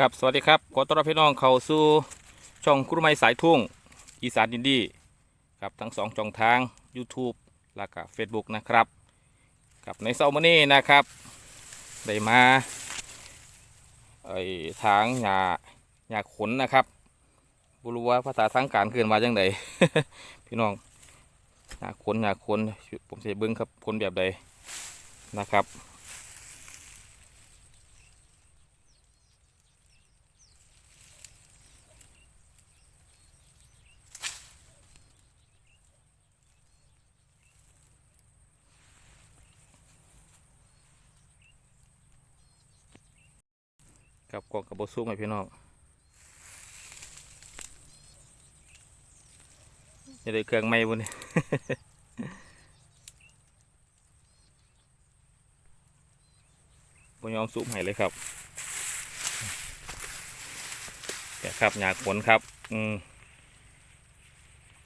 ครับสวัสดีครับขอต้อนรับพี่น้องเข้าสู่ช่องครูไม้สายทุ่งอีสานดินดีครับทั้งสองช่องทาง YouTube และก็ Facebook นะครับกับในเสาร์มอนี้นะครับได้มาไอ้ทางหญ้าหญ้าขนนะครับบรู้ว่าภาษาทางการเกินมาจังไดพี่น้องหญ้าขนหญ้าขนผมจะเบิ่งครับขนแบบใดนะครับ กับกล่องกับบซุ่มให้พี่น้องจะได้เครื่องไม่บนนี้บยอมซุ่มให้เลยครับแกะครับหยาขนครับ อืม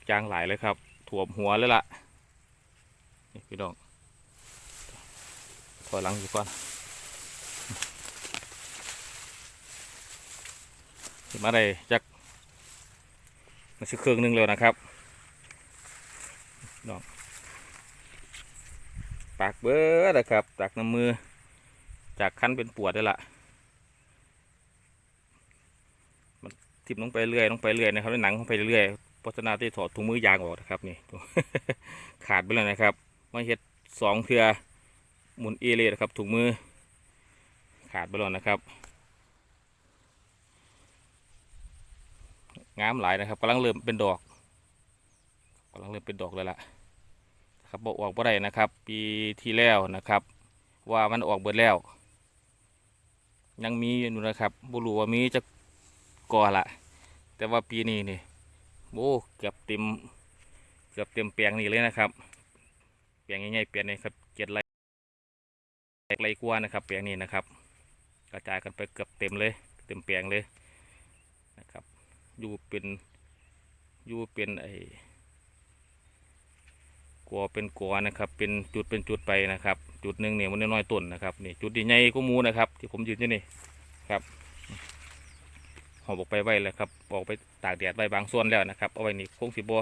จางหลายเลยครับ ถ่วมหัวเลยล่ะ นี่พี่น้องถอยหลังอยู่ก่อน สิมาได้จักมาสักเครื่องหนึงแล้วนะครับน้องปากเบิดนะครับตักน้ำมือ จากขั้นเป็นปวดได้ละมันทิ่มลงไปเรื่อยลงไปเรื่อยนะครับหนังลงไปเรื่อยพราะฉะนั้นที่ถอดถุงมือยางออกนะครับนี่ขาดไปแล้วนะครับมาเฮ็ดสองเทือหมุนเอเลยนะครับถุงมือขาดไปแล้วนะครับ งามหลายนะครับกำลังเริ่มเป็นดอกกำลังเริ่มเป็นดอกเลยล่ะครับบอกออกบ่ได้นะครับ ปีที่แล้วนะครับ ว่ามันออกเบิดแล้ว ยังมีอยู่นะครับบุรุว่ามีจะก่อละแต่ว่าปีนี้นี่โอ้เกือบเต็มเกือบเต็มแปลงนี่เลยนะครับแปลงใหญ่ๆแปลงนี้ครับเจ็ดไรไรกว่านะครับแปลงนี้นะครับ กระจายกันไปเกือบเต็มเลย เต็มแปลงเลยนะครับ อยู่เป็นอยู่เป็นไอ้กัวเป็นกัวนะครับ เป็นจุดเป็นจุดไปนะครับ จุดหนึ่งเนี่ยมันน้อยต้นนะครับนี่จุดที่ใหญ่ก็มูนะครับ ที่ผมยืนอยู่นี่ครับหอบออกไปไว้แล้วครับออกไปตากแดดไว้บางส่วนแล้วนะครับเอาไว้นี่คงสิบ่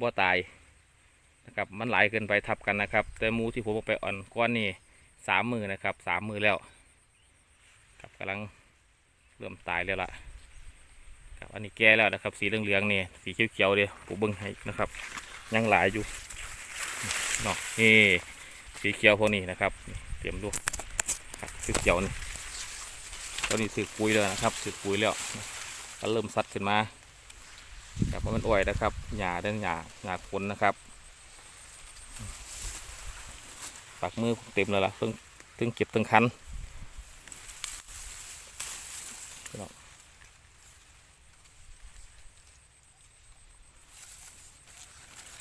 บ่ตายนะครับมันหลายเกินไปทับกันนะครับ แต่มูที่ผมเอาไปอ่อนก้อนนี่สามมือนะครับสามมือแล้วครับกำลังเริ่มตายแล้วล่ะ ครับอันนี้แก่แล้วนะครับ สีเหลืองๆนี่สีเขียวๆเดียวผมเบิ้งให้นะครับ ยังหลายอยู่เนาะนี่สีเขียวพวกนี้นะครับ เตรียมดูครับสีเขียวนี่ตอนนี้สืบปุ๋ยแล้วนะครับสืบปุ๋ยแล้วก็เริ่มซัดขึ้นมาครับเพราะมันอ่อยนะครับหญ้าเด้านหญ้าหญ้าขนนะครับปากมือเต็มเลยล่ะเพิ่งเพิ่งเก็บตั้งคัน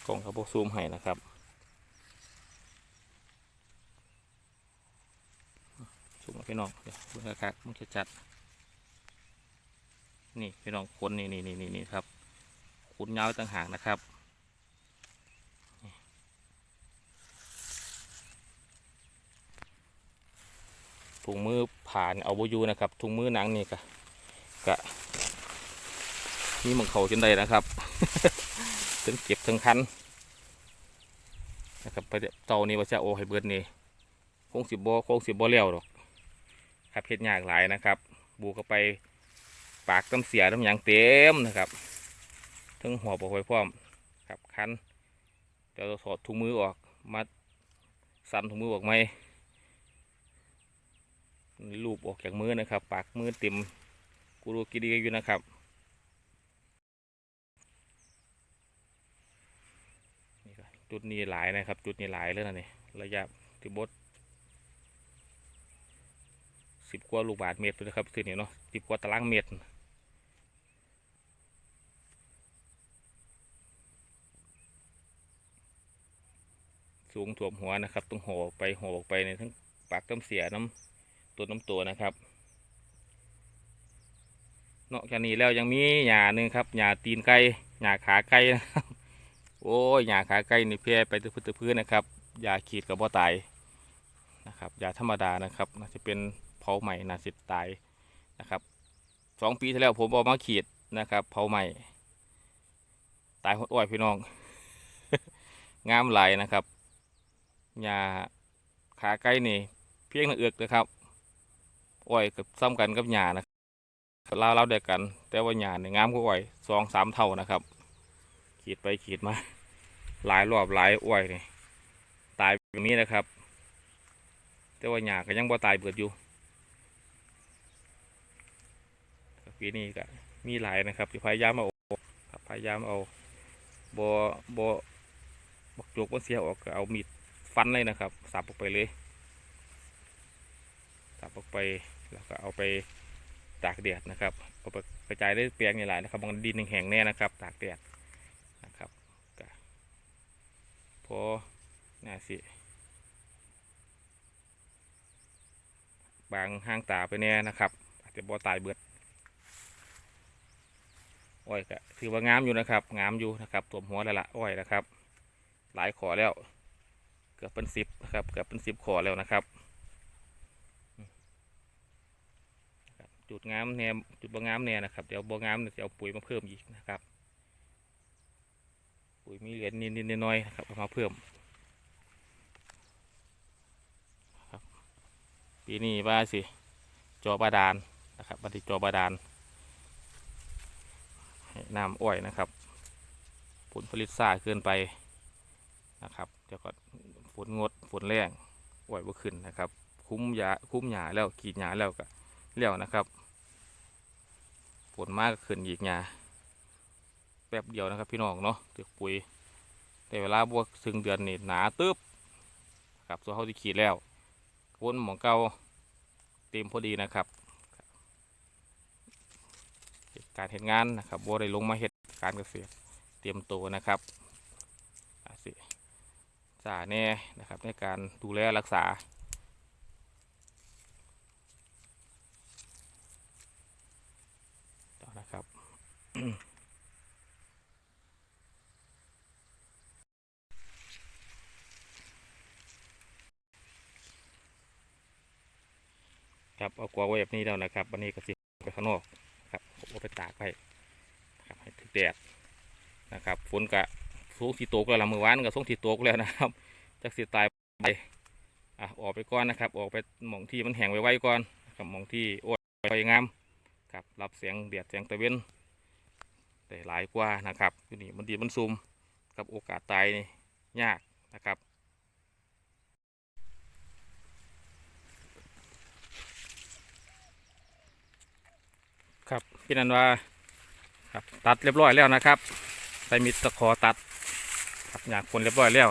กล่องเขาบอกซูมให้นะครับซูมพี่น้องเดี๋ยวดูนะครับมันจะจัด นี่พี่น้องคนนี่นี่นี่นี่นครับขุนยาวต่างหากนะครับถุงมือผ่านเอาบยูนะครับถุงมือหนังนี่กะกะนี่มันเขาจนได้นะครับ ถึงเก็บถึงคันนะครับไปเดี๋ยวเจ้านี่ว่าจะโอให้เบิดนี่คงสิบโบคงสิบโบเลี้ยวหรอกครับเฮ็ดยากหลายนะครับ บูเข้าไปปากต้ำเสียต้ำยางเต็มนะครับทั้งหัวบอกไว้พร้อมครับคันเดี๋ยวเราถอดถุงมือออกมาสั่นถุงมือออกไหมลูบออกจากมือนะครับ ปากมือเต็มกูรูกิดีอยู่นะครับ นี่ก็ จุดนี้หลายนะครับ จุดนี้หลายเลยนะนี่ระยะที่บดสิบกว่าลูกบาทเมตรเลยครับทีนี้เนาะสิบกว่าตารางเมตรสูงถ่วมหัวนะครับต้องห่อไปห่อออกไปในทั้งปากต้มเสียน้ำตัวน้ำตัวนะครับนอกจากนี้แล้วยังมีหญ้าหนึ่งครับหญ้าตีนไก่หญ้าขาไก่นะครับ โอ้ยยาขาไก่นี่เพียไปตะพื้นตะพื้นนะครับยาขีดกับบ่ตายนะครับยาธรรมดานะครับน่าจะเป็นเผาใหม่น่าจะตายนะครับสองปีที่แล้วผมเอามาขีดนะครับเผาใหม่ตายหดอ้อยพี่น้องงามหลายนะครับหญ้าขาไก่นี่เพียงเอือกนะครับอ้อยกับซ้ำกันกับหญ้านะครับลาวเราเดียวกัน แต่ว่าหญ้าเนี่ยงามกว่าอ้อยสองสามเท่านะครับ ขีดไปขีดมา หลายรอบหลายอ้อยนี่ตายแบบนี้นะครับ แต่ว่าหญ้าก็ยังบ่ตายเบิดอยู่ปีนี้ก็มีหลายนะครับพยายามเอาออกพยายามเอาบ่บ่บักจกบ่เสียออกก็เอามีดฟันเลยนะครับ สับออกไปเลยสับออกไปแล้วก็เอาไปตากแดดนะครับเอาไปกระจายได้เปลียงนี่หลายนะครับบางดินแห้งแน่นะครับ ตากแดดนะครับก็ พอน่าสิบางห้างตาไปแน่นะครับ อาจจะบ่ตายเบิดอ้อยก็ถือว่างามอยู่นะครับงามอยู่นะครับตัวหัวแล้วละอ้อยนะครับ หลายขอแล้ว เกือบเป็นสิบนะครับเกือบเป็นสิบขอแล้วนะครับ จุดงามแนมจุดบ่งามแน่นะครับ เดี๋ยวบ่งามเนี่ยจะเอาปุ๋ยมาเพิ่มอีกนะครับ ปุ๋ยมีเหรียญนิดๆน้อยๆนะครับมาเพิ่มปีนี้ว่าสิจอบาดาลนะครับบันทึกจอบาดาลให้น้ำอ้อยนะครับ ผลผลิตซ่าเกินไปนะครับเดี๋ยวก็ฝนงดฝนแรงอ้อยบ่ขึ้นนะครับ คุ้มยาคุ้มหยาแล้วกีดหยาแล้วก็แล้วนะครับฝนมากก็ขึ้นอีกหยา แป๊บเดียวนะครับ พี่น้องเนาะเตือกปุ๋ยแต่เวลาบวกถึงเดือนนี่หนาตึบครับส่วนเขาที่ขีดแล้ววนหมองเกาเต็มพอดีนะครับการเห็นงานนะครับบัวได้ลงมาเห็ดการเกษตรเตรียมตัวนะครับอาสิจ่าแน่นะครับในการดูแลรักษาต่อนะครับ ครับเอากวาไว้แบบนี้แล้วนะครับวันนี้ก็สิไปข้างนอกนครับเอาไปตากไว้นะครับให้ถึกแดดนะครับฝนกะสูงที่ตกแล้วละมือวานก็สูงที่ตกแล้วนะครับจากสิตายไปอะออกไปก่อนนะครับ ออกไปหมองที่มันแห้งไว้ไว้ก่อนนะครับหมองที่โอ้ยงามครับรับเสียงแดดเสียงตะเวนได้หลายกว่านะครับอยู่นี่มันดีมันซุ่มกับโอกาสตายนี่ยากนะครับ ครับ พี่นันว่าครับตัดเรียบร้อยแล้วนะครับใส่มิดตะขอตัดครับอยากคนเรียบร้อยแล้ว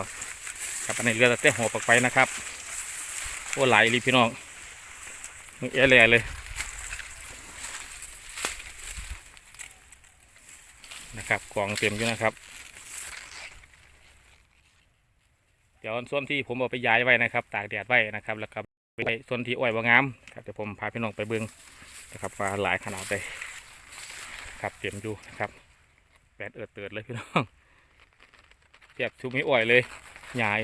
ครับอันนี้เรือตะเต้หัวปักไปนะครับโอ้หลายรีพี่น้องมึงเอแลเลยนะครับกองเต็มอยู่นะครับ เดี๋ยวส่วนที่ผมเอาไปย้ายไว้นะครับ ตากแดดไว้นะครับแล้วก็ไปส่วนที่อ้อยบางงามครับเดี๋ยวผมพาพี่น้องไปเบิ้งนะครับว่าหลายขนาดเลย ครับเตรียมดูนะครับแปดเอิดเติดเลยพี่น้องเทียบชุบไม่อ่อยเลยหยาย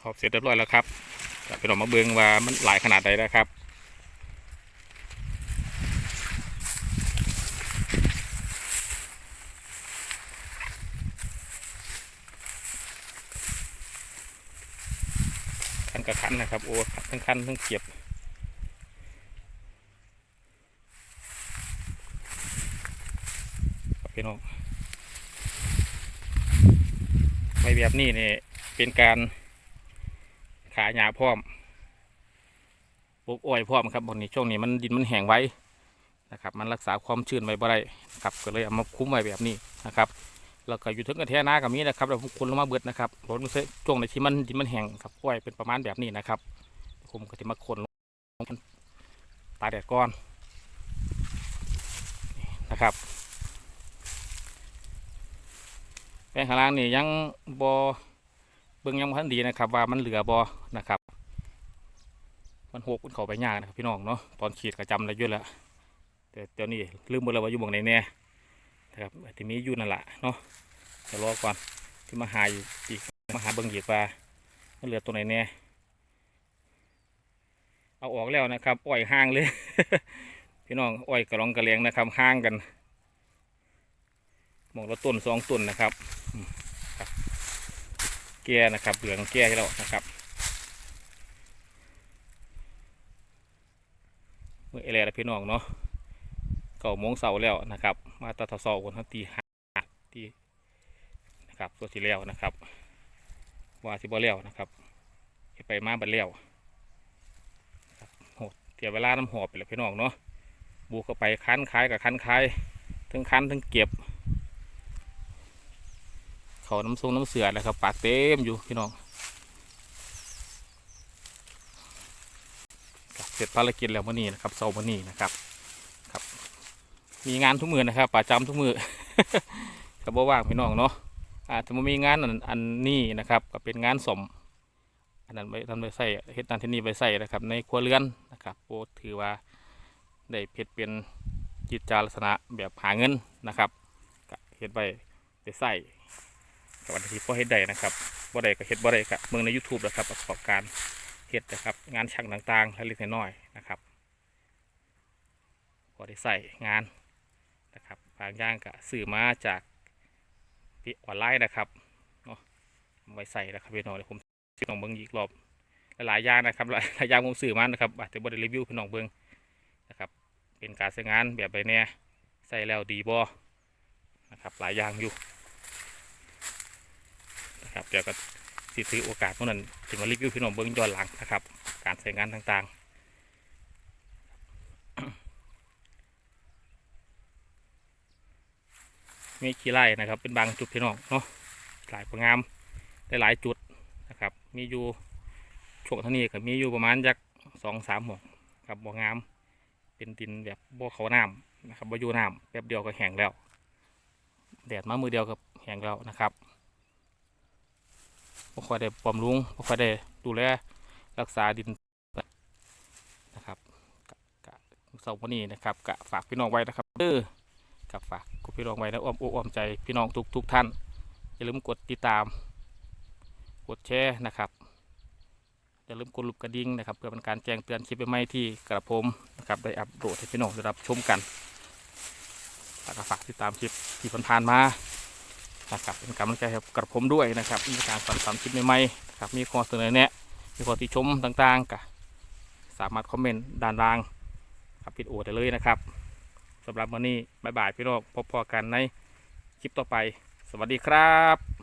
ขอบเสร็จเรียบร้อยแล้วครับจะไปลองมาเบิงว่ามันหลายขนาดใดนะครับ คันนะครับ โอ้ทั้งคันทั้งเก็บพี่น้องไม่แบบนี้เนี่ยเป็นการขาหยาพร้อมปลูกอ้อยพร้อมครับบางนี้ช่วงนี้มันดินมันแห้งไว้นะครับ มันรักษาความชื้นไว้บ่ได้ครับก็เลยเอามาคุ้มไว้แบบนี้นะครับ แล้วก็อยู่ถึงกระแทนากับมีนะครับเราคนลงมาเบิดนะครับรถมันเสช่วงในที่มันดินมันแห้งครับกล้วยเป็นประมาณแบบนี้นะครับ ผมก็จะมาคนลงตาแดดก่อนนะครับแปลงข้างล่างนี่ยังบอเบิ่งยังบ่ทันดีนะครับ ว่ามันเหลือบอนะครับ มันหกมันเข้าไปยากนะครับพี่น้องเนาะตอนขีดกระจำอะไรเยอะแล้วแต่เดี๋ยวนี้ลืมหมดแล้วว่าอยู่บงไหนแน่ นะครับที่มีอยู่นั่นแหละเนาะเดี๋ยวรอก่อนที่มาหาอยู่อีกมาหาเบิ่งอีกว่ามันเหลือตัวไหนแน่เอาออกแล้วนะครับอ้อยห่างเลยพี่น้องอ้อยกระรองกระเลียงนะครับห่างกันหมองละต้นสองต้นนะครับแก่นะครับเหลืองแก่แล้วนะครับเมื่อเอเลแล้วพี่น้องเนาะ ก่าโมงเสาร์แล้วนะครับ มาตัดทศวันทั้งตีห้าตีนะครับตัวที่แล้วนะครับว่าสิบ่แล้วนะครับเฮ็ดไปมาบัดแล้วโหเสียเวลาน้ำหอบไปแล้วพี่น้องเนาะบูเข้าไปคั้นคายกับคั้นคายทั้งคั้นทั้งเก็บ เขาน้ำทรงน้ำเสือเลยครับปากเต็มอยู่พี่น้องเสร็จภารกิจแล้วมื่อนี้นะครับเสาร์มื่อนี้นะครับ มีงานทุกมือนะครับประจำทุกมือก็บ่ว่างพี่น้องเนาะอาจจะมามีงานอันอันนี้นะครับ ก็เป็นงานสมอันนั้นไปทำไปใส่เฮ็ดนันที่นี่ไปใส่นะครับ ในครัวเรือนนะครับโปถือว่าได้เพชรเป็นจิตจาลักษณะแบบหาเงินนะครับก็เฮ็ดไปได้ใส่กับวันที่พ่อเฮ็ดได้นะครับบ่ได้ก็เฮ็ดบ่ได้ก็เมืองใน YouTube นะครับประกอบการเฮ็ดนะครับงานช่างต่างๆเล็กน้อยนะครับพอได้ใส่งาน นะครับบางอย่างก็ซื้อมาจากที่ออนไลน์นะครับเนาะไว้ใส่นะครับพี่น้องเดี๋ยวผมสิลองเบิ่งอีกรอบหลายอย่างนะครับหลายๆอย่างผมซื้อมานะครับอาจจะบ่ได้รีวิวพี่น้องเบิ่งนะครับ เป็นการใช้งานแบบใบเนี่ยใส่แล้วดีบอนะครับหลายอย่างอยู่นะครับเดี๋ยวก็สิถือโอกาสเมื่อนั้นจะมารีวิวพี่น้องเบิ้งย้อนหลังนะครับ การใช้งานต่างๆ มีขี้ไล่นะครับ เป็นบางจุดพี่น้องเนาะหลายประงามได้หลายจุดนะครับ มีอยู่ช่วงท่านี้ก็มีอยู่ประมาณจักสองสามหมองครับบ่งาม เป็นดินแบบบ่เขาน้ำนะครับบ่อยู่น้ำแป๊บเดียวก็แห้งแล้ว แดดมามือเดียวก็แห้งแล้วนะครับบ่ค่อยได้บำรุงบ่ค่อยได้ดูแลรักษาดินนะครับกะเสาร์วันนี้นะครับกะฝากพี่น้องไว้นะครับเออกับฝาก พี่น้องไว้นะอ้อมอกอ้อมใจพี่น้องทุกทุกท่านอย่าลืมกดติดตาม กดแชร์นะครับอย่าลืมกดลูกกระดิ่งนะครับเพื่อเป็นการแจ้งเตือนคลิปใหม่ที่กระผมนะครับได้อัปโหลดให้พี่น้องได้รับชมกันแล้วก็ฝากติดตามคลิปที่ผ่านๆมานะครับเป็นกำลังใจให้กับกระผมด้วยนะครับในการสั่นสรรค์คลิปใหม่ๆนะครับมีข้อเสนอแนะมีข้อติชมต่างๆก็สามารถคอมเมนต์ด้านล่างครับพิดโอได้เลยนะครับ สำหรับวันนี้บายบายพี่น้องพบพอกันในคลิปต่อไป สวัสดีครับ